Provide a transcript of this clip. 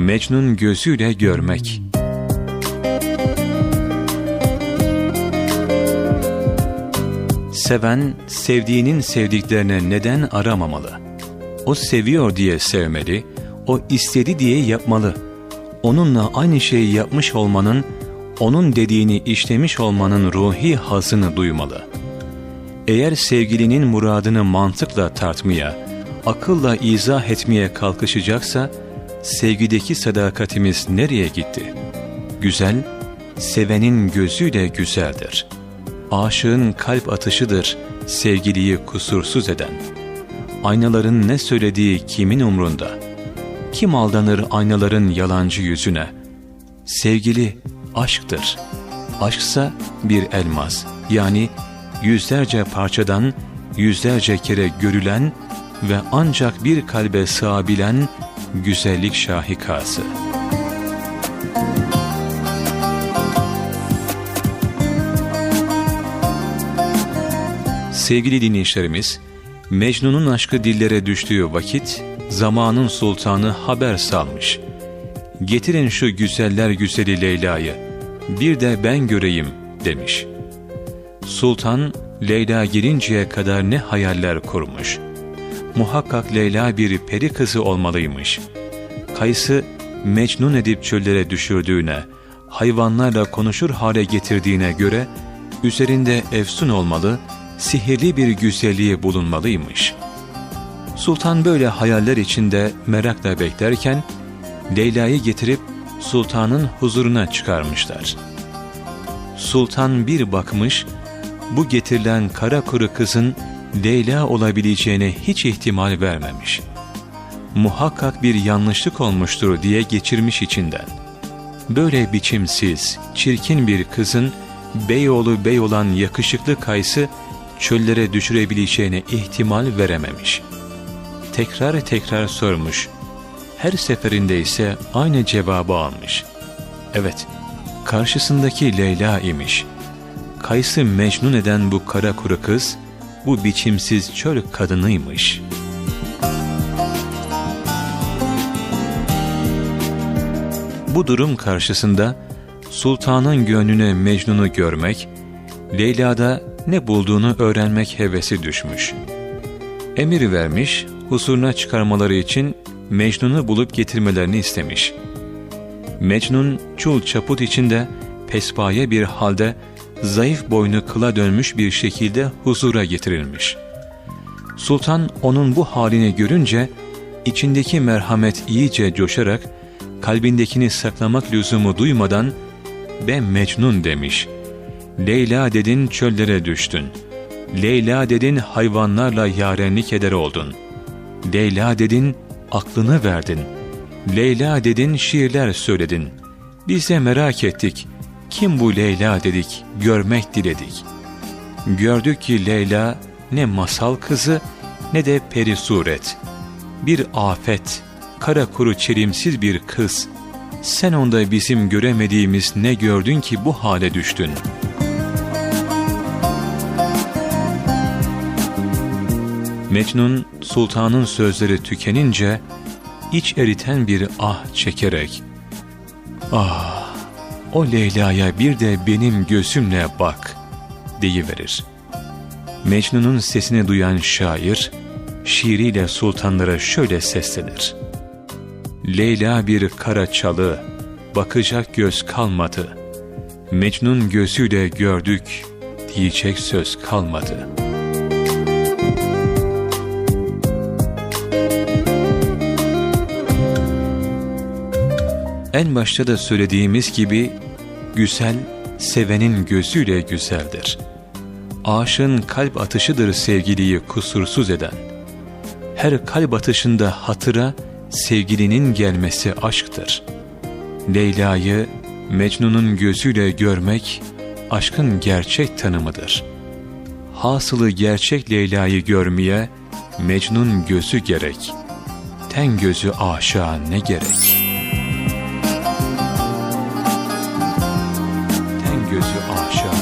Mecnun gözüyle görmek. Seven, sevdiğinin sevdiklerine neden aramamalı? O seviyor diye sevmeli, o istedi diye yapmalı. Onunla aynı şeyi yapmış olmanın, onun dediğini işlemiş olmanın ruhi hazını duymalı. Eğer sevgilinin muradını mantıkla tartmaya, akılla izah etmeye kalkışacaksa, sevgideki sadakatimiz nereye gitti? Güzel, sevenin gözüyle güzeldir. Aşığın kalp atışıdır sevgiliyi kusursuz eden. Aynaların ne söylediği kimin umrunda? Kim aldanır aynaların yalancı yüzüne? Sevgili aşktır. Aşksa bir elmas, yani yüzlerce parçadan yüzlerce kere görülen ve ancak bir kalbe sığabilen güzellik şahikası. Sevgili dinleyicilerimiz, Mecnun'un aşkı dillere düştüğü vakit, zamanın sultanı haber salmış. Getirin şu güzeller güzeli Leyla'yı, bir de ben göreyim demiş. Sultan, Leyla gelinceye kadar ne hayaller kurmuş. Muhakkak Leyla bir peri kızı olmalıymış. Kayısı, mecnun edip çöllere düşürdüğüne, hayvanlarla konuşur hale getirdiğine göre, üzerinde efsun olmalı, sihirli bir güzelliği bulunmalıymış. Sultan böyle hayaller içinde merakla beklerken, Leyla'yı getirip sultanın huzuruna çıkarmışlar. Sultan bir bakmış, bu getirilen kara kuru kızın Leyla olabileceğine hiç ihtimal vermemiş. Muhakkak bir yanlışlık olmuştur diye geçirmiş içinden. Böyle biçimsiz, çirkin bir kızın beyoğlu bey olan yakışıklı kaysı çöllere düşürebileceğine ihtimal verememiş. Tekrar tekrar sormuş. Her seferinde ise aynı cevabı almış. Evet, karşısındaki Leyla imiş. Kaysı mecnun eden bu kara kuru kız, bu biçimsiz çöl kadınıymış. Bu durum karşısında sultanın gönlüne Mecnun'u görmek, Leyla'da ne bulduğunu öğrenmek hevesi düşmüş. Emir vermiş, huzuruna çıkarmaları için Mecnun'u bulup getirmelerini istemiş. Mecnun çul çaput içinde pespaye bir halde zayıf boynu kıla dönmüş bir şekilde huzura getirilmiş. Sultan onun bu halini görünce içindeki merhamet iyice coşarak kalbindekini saklamak lüzumu duymadan ben Mecnun demiş. Leyla dedin çöllere düştün. Leyla dedin hayvanlarla yarenlik eder oldun. Leyla dedin aklını verdin. Leyla dedin şiirler söyledin. Biz de merak ettik. Kim bu Leyla dedik, görmek diledik. Gördük ki Leyla ne masal kızı ne de peri suret. Bir afet, kara kuru çelimsiz bir kız. Sen onda bizim göremediğimiz ne gördün ki bu hale düştün?'' Mecnun, sultanın sözleri tükenince, iç eriten bir ah çekerek, ''Ah, o Leyla'ya bir de benim gözümle bak.'' deyiverir. Mecnun'un sesini duyan şair, şiiriyle sultanlara şöyle seslenir. Leyla bir kara çalı, bakacak göz kalmadı. Mecnun gözüyle gördük, diyecek söz kalmadı.'' En başta da söylediğimiz gibi güzel, sevenin gözüyle güzeldir. Aşığın kalp atışıdır sevgiliyi kusursuz eden. Her kalp atışında hatıra sevgilinin gelmesi aşktır. Leyla'yı Mecnun'un gözüyle görmek aşkın gerçek tanımıdır. Hasılı gerçek Leyla'yı görmeye Mecnun gözü gerek. Ten gözü aşağı ne gerek?'' Gözü aşağı